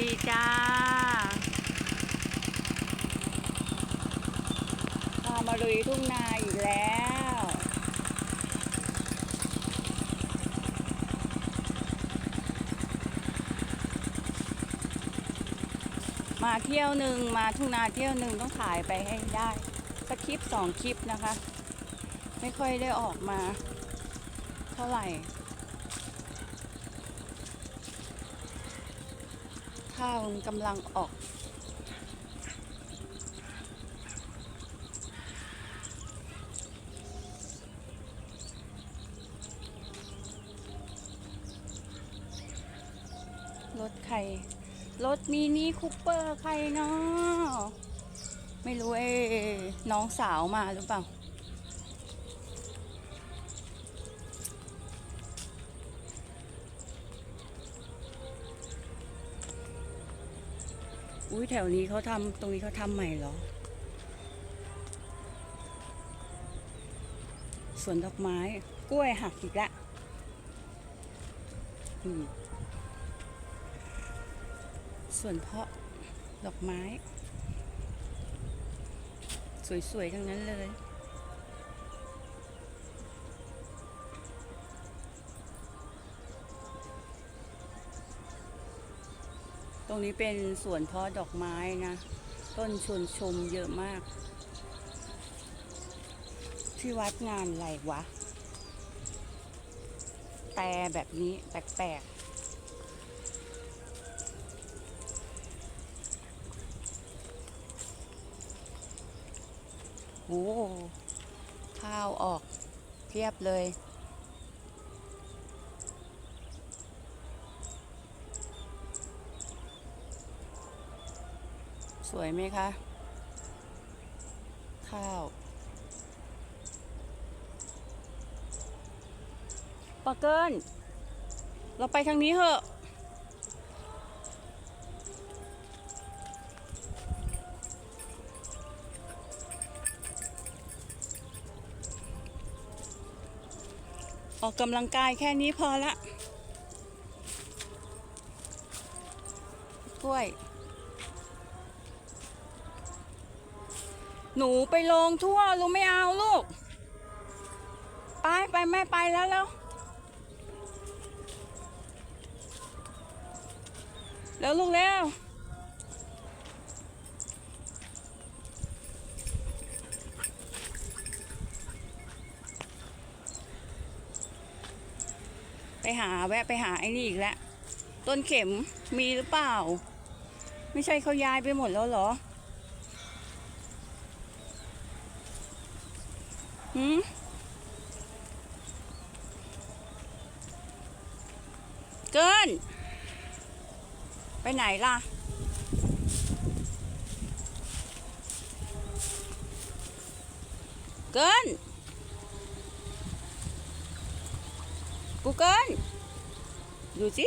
ดีจ้าพามาลุยทุ่งนาอีกแล้ว มาเที่ยวหนึ่งมาทุ่งนาเที่ยวหนึ่งต้องถ่ายไปให้ได้สักคลิปสองคลิปนะคะ ไม่ค่อยได้ออกมา เท่าไหร่ ข้าวกำลังออก รถใคร รถมินิคูเปอร์ใครเนาะไม่รู้เอ้น้องสาวมาหรือเปล่า อุ้ยแถวนี้เขาทำตรงนี้เขาทำใหม่เหรอสวนดอกไม้กล้วยหักอีกละส่วนเพาะดอกไม้ สวยๆ ทั้งนั้นเลย รงนี้เป็นสวนเพาะดอกไม้นะ ต้นชวนชมเยอะมาก ที่วัดงานอะไรวะ แต่แบบนี้แปลกๆโอ้ข้าวออกเพียบเลย สวยไหมคะ ข้าวปาเกิลเราไปทางนี้เหอะ ออกกำลังกายแค่นี้พอละ กล้วย หนูไปลงทั่วลูกไม่เอาลูก ไปไปแม่ไปแล้วแล้วแล้วลูกแล้วไปหาแวะไปหาไอ้นี่อีกแล้ว ต้นเข็มมีหรือเปล่า ไม่ใช่เขาย้ายไปหมดแล้วเหรอ หืมเกิน ไปไหนล่ะ เกิน กูเกิลดูสิ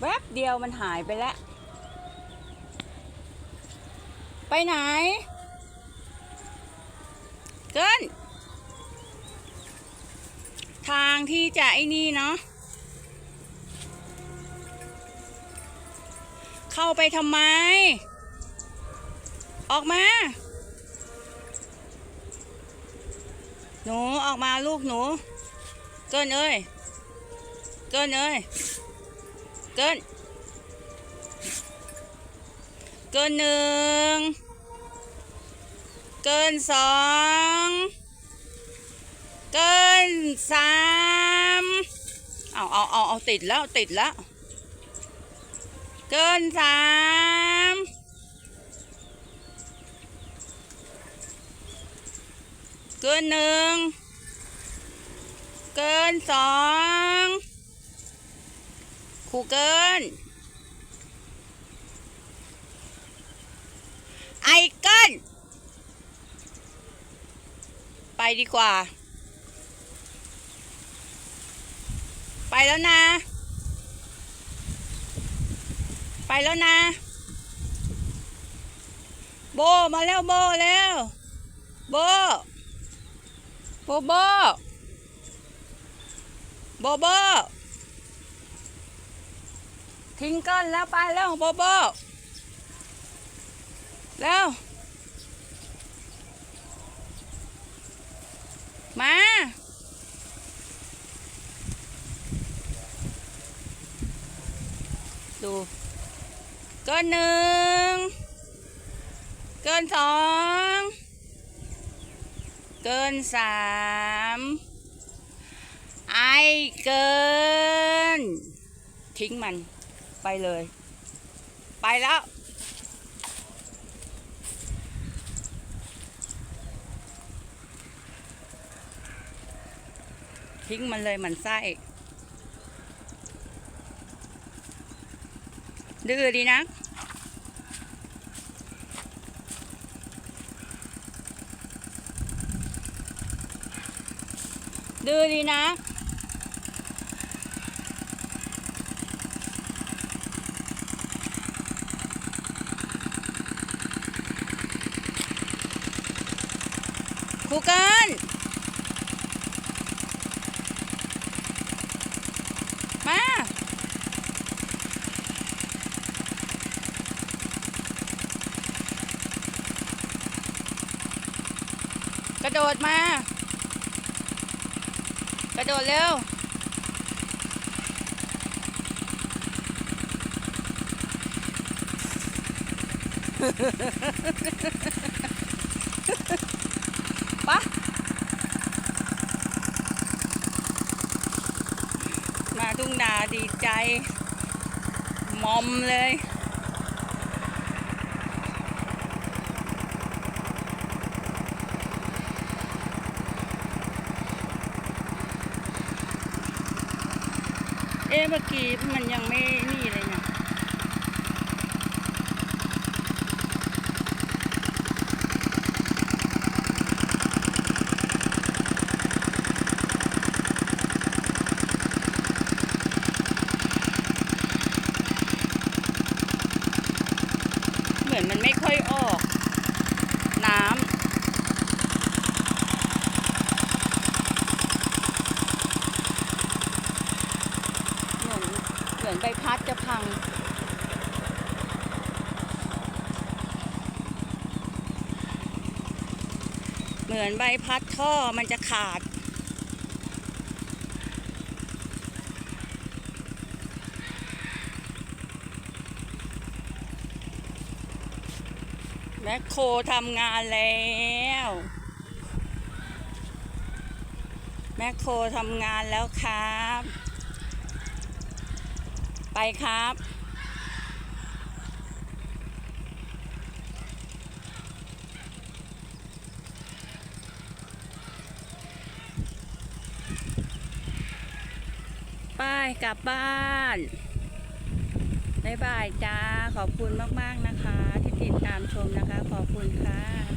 แวบเดียวมันหายไปแล้ว ไปไหน เกิน ทางที่จะไอ้นี่เนาะเข้าไปทำไม ออกมาหนูออกมาลูกหนู เกินเอ้ย เกินเอ้ย เกิน เกินหนึ่ง เกินสอง เกินสามเอาเอาเอาเอาติดแล้วติดแล้ว เกินสามเกินหนึ่ง เกินสองครูเกิน ไอเกิน ไปดีกว่า ไปแล้วนะ ไปแล้วนะ โบมาแล้วโบแล้วโบโบโบโบโบทิ้งก้อนแล้วไปแล้วโบโบแล้วมา ดูเกินหนึ่งเกินสองเกินสามไอเกิน ทิ้งมันไปเลย ไปแล้ว ทิ้งมันเลยมันไส้ ดื้อดีนักดื้อดีนักครูกิน มา ก ระโดดมา กระโดดเร็ว ปะมาทุ่งนาดีใจ มอมเลย เมื่อกี้มันยังไม่นี่เลยนะเหมือนมันไม่ค่อยออก น้ำ เหมือนเหมือน ใบพัดจะพัง เหมือนใบพัดท่อมันจะขาด แมคโครทำงานแล้วแมคโครทำงานแล้วครับ ไปครับ ไปกลับบ้านบายบายจ้า ขอบคุณมาก ๆ นะคะ ที่ติดตามชมนะคะ ขอบคุณค่ะ